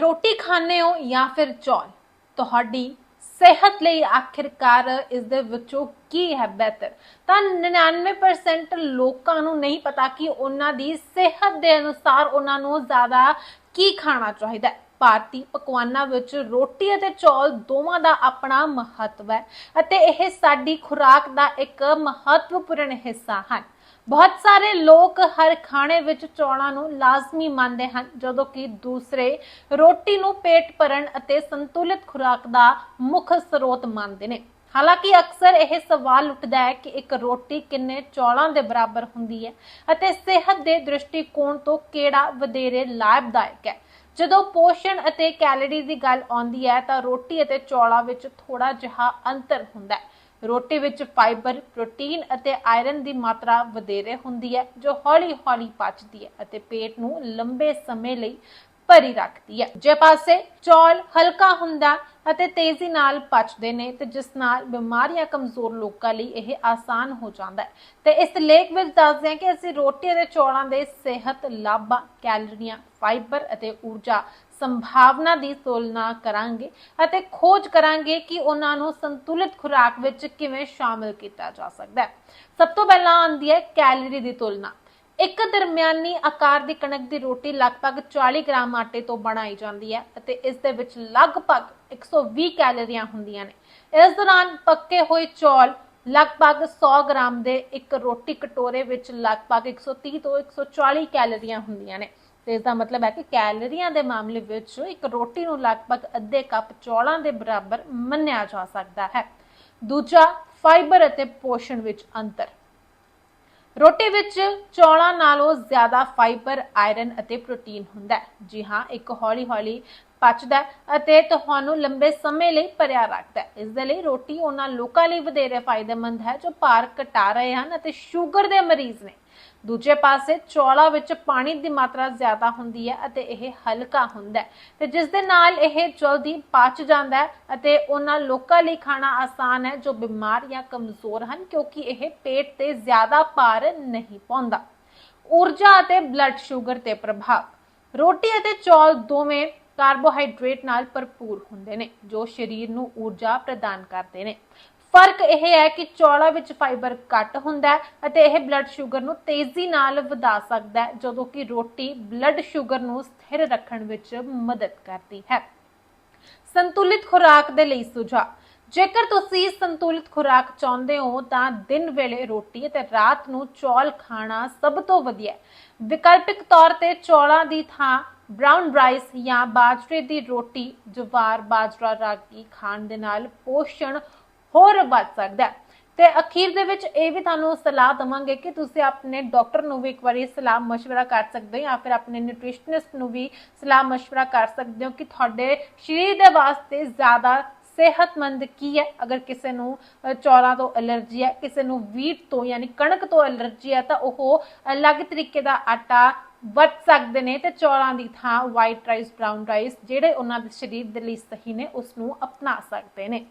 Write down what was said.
ਰੋਟੀ ਖਾਣੇ ਹੋ ਜਾਂ ਫਿਰ ਚੌਲ? ਤੁਹਾਡੀ ਸਿਹਤ ਲਈ ਆਖਿਰਕਾਰ ਇਸ ਦੇ ਵਿੱਚੋਂ ਕੀ ਹੈ ਬਿਹਤਰ? ਤਾਂ 99% ਲੋਕਾਂ ਨੂੰ ਨਹੀਂ ਪਤਾ ਕਿ ਉਹਨਾਂ ਦੀ ਸਿਹਤ ਦੇ ਅਨੁਸਾਰ ਉਹਨਾਂ ਨੂੰ ਜ਼ਿਆਦਾ ਕੀ ਖਾਣਾ ਚਾਹੀਦਾ ਭਾਰਤੀ ਪਕਵਾਨਾਂ ਵਿੱਚ ਰੋਟੀ ਅਤੇ ਚੌਲ ਦੋਵਾਂ ਦਾ ਆਪਣਾ ਮਹੱਤਵ ਹੈ ਅਤੇ ਇਹ ਸਾਡੀ ਖੁਰਾਕ ਦਾ ਇੱਕ ਮਹੱਤਵਪੂਰਨ ਹਿੱਸਾ ਹਨ। ਬਹੁਤ ਸਾਰੇ ਲੋਕ ਹਰ ਖਾਣੇ ਵਿੱਚ ਚੌਲਾਂ ਨੂੰ ਲਾਜ਼ਮੀ ਮੰਨਦੇ ਹਨ, ਜਦੋਂ ਕਿ ਦੂਸਰੇ ਰੋਟੀ ਨੂੰ ਪੇਟ ਭਰਨ ਅਤੇ ਸੰਤੁਲਿਤ ਖੁਰਾਕ ਦਾ ਮੁੱਖ ਸਰੋਤ ਮੰਨਦੇ ਨੇ। ਹਾਲਾਂਕਿ ਅਕਸਰ ਇਹ ਸਵਾਲ ਉੱਠਦਾ ਹੈ ਕਿ ਇੱਕ ਰੋਟੀ ਕਿੰਨੇ ਚੌਲਾਂ ਦੇ ਬਰਾਬਰ ਹੁੰਦੀ ਹੈ ਅਤੇ ਸਿਹਤ ਦੇ ਦ੍ਰਿਸ਼ਟੀਕੋਣ ਤੋਂ ਕਿਹੜਾ ਵਧੇਰੇ ਲਾਭਦਾਇਕ ਹੈ। ਜਦੋਂ ਪੋਸ਼ਣ ਅਤੇ ਕੈਲੋਰੀ ਦੀ ਗੱਲ ਆਉਂਦੀ ਹੈ ਤਾਂ ਰੋਟੀ ਅਤੇ ਚੌਲਾਂ ਵਿੱਚ ਥੋੜਾ ਜਿਹਾ ਅੰਤਰ ਹੁੰਦਾ ਹੈ। ਰੋਟੀ ਵਿੱਚ ਫਾਈਬਰ, ਪ੍ਰੋਟੀਨ ਅਤੇ ਆਇਰਨ ਦੀ ਮਾਤਰਾ ਵਧੇਰੇ ਹੁੰਦੀ ਹੈ, ਜੋ ਹੌਲੀ-ਹੌਲੀ ਪਚਦੀ ਹੈ ਅਤੇ ਪੇਟ ਨੂੰ ਲੰਬੇ ਸਮੇਂ ਲਈ ਭਰੀ ਰੱਖਦੀ ਹੈ। ਜੇ ਪਾਸੇ ਚੌਲ ਹਲਕਾ ਹੁੰਦਾ ਅਤੇ ਤੇਜ਼ੀ ਨਾਲ ਪਚਦੇ ਨੇ ਤੇ ਜਿਸ ਨਾਲ ਬਿਮਾਰੀਆਂ ਕਮਜ਼ੋਰ ਲੋਕਾਂ ਲਈ ਇਹ ਆਸਾਨ ਹੋ ਜਾਂਦਾ ਹੈ। ਤੇ ਇਸ ਲੇਖ ਵਿੱਚ ਦੱਸਦੇ ਹਾਂ ਕਿ ਅਸੀਂ ਰੋਟੀ ਅਤੇ ਚੌਲਾਂ ਦੇ ਸਿਹਤ ਲਾਭਾਂ, ਕੈਲਰੀਆਂ, ਫਾਈਬਰ ਅਤੇ ਊਰਜਾ ਸੰਭਾਵਨਾ ਦੀ ਤੁਲਨਾ ਕਰਾਂਗੇ ਅਤੇ ਖੋਜ ਕਰਾਂਗੇ ਕਿ ਉਹਨਾਂ ਨੂੰ ਸੰਤੁਲਿਤ ਖੁਰਾਕ ਵਿੱਚ ਕਿਵੇਂ ਸ਼ਾਮਿਲ ਕੀਤਾ ਜਾ ਸਕਦਾ ਹੈ। ਸਭ ਤੋਂ ਪਹਿਲਾਂ ਆਉਂਦੀ ਹੈ ਕੈਲਰੀ ਦੀ ਤੁਲਨਾ। ਇੱਕ ਦਰਮਿਆਨੀ ਆਕਾਰ ਦੀ ਕਣਕ ਦੀ ਰੋਟੀ ਲਗਭਗ 40 ਗ੍ਰਾਮ ਆਟੇ ਤੋਂ ਬਣਾਈ ਜਾਂਦੀ ਹੈ ਅਤੇ ਇਸ ਦੇ ਵਿੱਚ ਲਗਭਗ 120 ਕੈਲੋਰੀਆਂ ਹੁੰਦੀਆਂ ਨੇ। ਇਸ ਦੌਰਾਨ ਪੱਕੇ ਹੋਏ ਚੌਲ ਲਗਭਗ 100 ਗ੍ਰਾਮ ਦੇ ਇੱਕ ਰੋਟੀ ਕਟੋਰੇ ਵਿੱਚ ਲਗਭਗ 130 ਤੋਂ 140 ਕੈਲੋਰੀਆਂ ਹੁੰਦੀਆਂ ਨੇ। ਤੇ ਇਸ ਦਾ ਮਤਲਬ ਹੈ ਕਿ ਕੈਲਰੀਆਂ ਦੇ ਮਾਮਲੇ ਵਿੱਚ ਇੱਕ ਰੋਟੀ ਨੂੰ ਲਗਭਗ ਅੱਧੇ ਕੱਪ ਚੌਲਾਂ ਦੇ ਬਰਾਬਰ ਮੰਨਿਆ ਜਾ ਸਕਦਾ ਹੈ। ਦੂਜਾ, ਫਾਈਬਰ ਅਤੇ ਪੋਸ਼ਣ ਵਿੱਚ ਅੰਤਰ। ਰੋਟੀ ਵਿੱਚ ਚੌਲਾਂ ਨਾਲੋਂ ਜ਼ਿਆਦਾ ਫਾਈਬਰ ਆਇਰਨ ਅਤੇ ਪ੍ਰੋਟੀਨ ਹੁੰਦਾ ਹੈ। ਜੀ ਹਾਂ, ਇੱਕ ਹੌਲੀ-ਹੌਲੀ ਪਚਦਾ ਅਤੇ ਤੁਹਾਨੂੰ ਲੰਬੇ ਸਮੇਂ ਲਈ ਭਰਿਆ ਰੱਖਦਾ ਹੈ। ਇਸ ਦੇ ਲਈ ਰੋਟੀ ਉਹਨਾਂ ਲੋਕਾਂ ਲਈ ਵਧੇਰੇ ਫਾਇਦੇਮੰਦ ਹੈ ਜੋ ਭਾਰ ਘਟਾ ਰਹੇ ਹਨ ਅਤੇ ਸ਼ੂਗਰ ਦੇ ਮਰੀਜ਼ ਨੇ। ਦੂਜੇ ਪਾਸੇ ਚੌਲਾਂ ਵਿੱਚ ਪਾਣੀ ਦੀ ਮਾਤਰਾ ਜ਼ਿਆਦਾ ਹੁੰਦੀ ਹੈ ਅਤੇ ਇਹ ਹਲਕਾ ਹੁੰਦਾ ਹੈ ਤੇ ਜਿਸ ਦੇ ਨਾਲ ਇਹ ਜਲਦੀ ਪਚ ਜਾਂਦਾ ਹੈ ਅਤੇ ਉਹਨਾਂ ਲੋਕਾਂ ਲਈ ਖਾਣਾ ਆਸਾਨ ਹੈ ਜੋ ਬਿਮਾਰ ਜਾਂ ਕਮਜ਼ੋਰ ਹਨ ਕਿਉਂਕਿ ਇਹ ਪੇਟ ਤੇ ਜ਼ਿਆਦਾ ਭਾਰ ਨਹੀਂ ਪਾਉਂਦਾ। ਊਰਜਾ ਅਤੇ ਬਲੱਡ ਸ਼ੂਗਰ ਤੇ ਪ੍ਰਭਾਵ। ਰੋਟੀ ਅਤੇ ਚੌਲ ਦੋਵੇਂ ਕਾਰਬੋਹਾਈਡਰੇਟ ਨਾਲ ਭਰਪੂਰ ਹੁੰਦੇ ਨੇ ਜੋ ਸਰੀਰ ਨੂੰ ਊਰਜਾ ਪ੍ਰਦਾਨ ਕਰਦੇ ਨੇ। ਫ਼ਰਕ ਇਹ ਹੈ ਕਿ ਚੌਲਾਂ ਵਿੱਚ ਫਾਈਬਰ ਘੱਟ ਹੁੰਦਾ ਹੈ ਅਤੇ ਇਹ ਬਲੱਡ ਸ਼ੂਗਰ ਨੂੰ ਤੇਜ਼ੀ ਨਾਲ ਵਧਾ ਸਕਦਾ ਹੈ, ਜਦੋਂ ਕਿ ਰੋਟੀ ਬਲੱਡ ਸ਼ੂਗਰ ਨੂੰ ਸਥਿਰ ਰੱਖਣ ਵਿੱਚ ਮਦਦ ਕਰਦੀ ਹੈ। ਸੰਤੁਲਿਤ ਖੁਰਾਕ ਦੇ ਲਈ ਸੁਝਾਅ। ਜੇਕਰ ਤੁਸੀਂ ਸੰਤੁਲਿਤ ਖੁਰਾਕ ਚਾਹੁੰਦੇ ਹੋ, ਤਾਂ ਦਿਨ ਵੇਲੇ ਰੋਟੀ ਅਤੇ ਰਾਤ ਨੂੰ ਚੌਲ ਖਾਣਾ ਸਭ ਤੋਂ ਵਧੀਆ ਹੈ। ਵਿਕਲਪਿਕ ਤੌਰ ਤੇ ਚੌਲਾਂ ਦੀ ਥਾਂ ਬ੍ਰਾਊਨ ਰਾਈਸ ਜਾਂ ਬਾਜਰੇ ਦੀ ਰੋਟੀ, ਜਵਾਰ, ਬਾਜਰਾ ਰਾਗੀ ਖਾਣ ਦੇ ਨਾਲ ਪੋਸ਼ਣ ਹੋਰ ਵੱਧ ਸਕਦਾ ਹੈ। ਤੇ ਅਖੀਰ ਦੇ ਵਿੱਚ ਇਹ ਵੀ ਤੁਹਾਨੂੰ ਸਲਾਹ ਦਵਾਂਗੇ ਕਿ ਤੁਸੀਂ ਆਪਣੇ ਡਾਕਟਰ ਨੂੰ ਵੀ ਇੱਕ ਵਾਰੀ ਸਲਾਹ ਮਸ਼ਵਰਾ ਕਰ ਸਕਦੇ ਹੋ ਜਾਂ ਫਿਰ ਆਪਣੇ ਨਿਊਟ੍ਰੀਸ਼ਨਿਸਟ ਨੂੰ ਵੀ ਸਲਾਹ ਮਸ਼ਵਰਾ ਕਰ ਸਕਦੇ ਹੋ ਕਿ ਤੁਹਾਡੇ ਸਰੀਰ ਦੇ ਵਾਸਤੇ ਜ਼ਿਆਦਾ ਸਿਹਤਮੰਦ ਕੀ ਹੈ। ਅਗਰ ਕਿਸੇ ਨੂੰ ਚੌਲਾਂ ਤੋਂ ਅਲਰਜੀ ਹੈ, ਕਿਸੇ ਨੂੰ ਵੀਟ ਤੋਂ ਯਾਨੀ ਕਣਕ ਤੋਂ ਅਲਰਜੀ ਹੈ ਤਾਂ ਉਹ ਅਲੱਗ ਤਰੀਕੇ ਦਾ ਆਟਾ ਵਰਤ ਸਕਦੇ ਨੇ ਤੇ ਚੌਲਾਂ ਦੀ ਥਾਂ ਵਾਈਟ ਰਾਈਸ ਬ੍ਰਾਊਨ ਰਾਈਸ ਜਿਹੜੇ ਉਹਨਾਂ ਦੇ ਸਰੀਰ ਦੇ ਲਈ ਸਹੀ ਨੇ ਉਸ ਨੂੰ ਅਪਣਾ ਸਕਦੇ ਨੇ।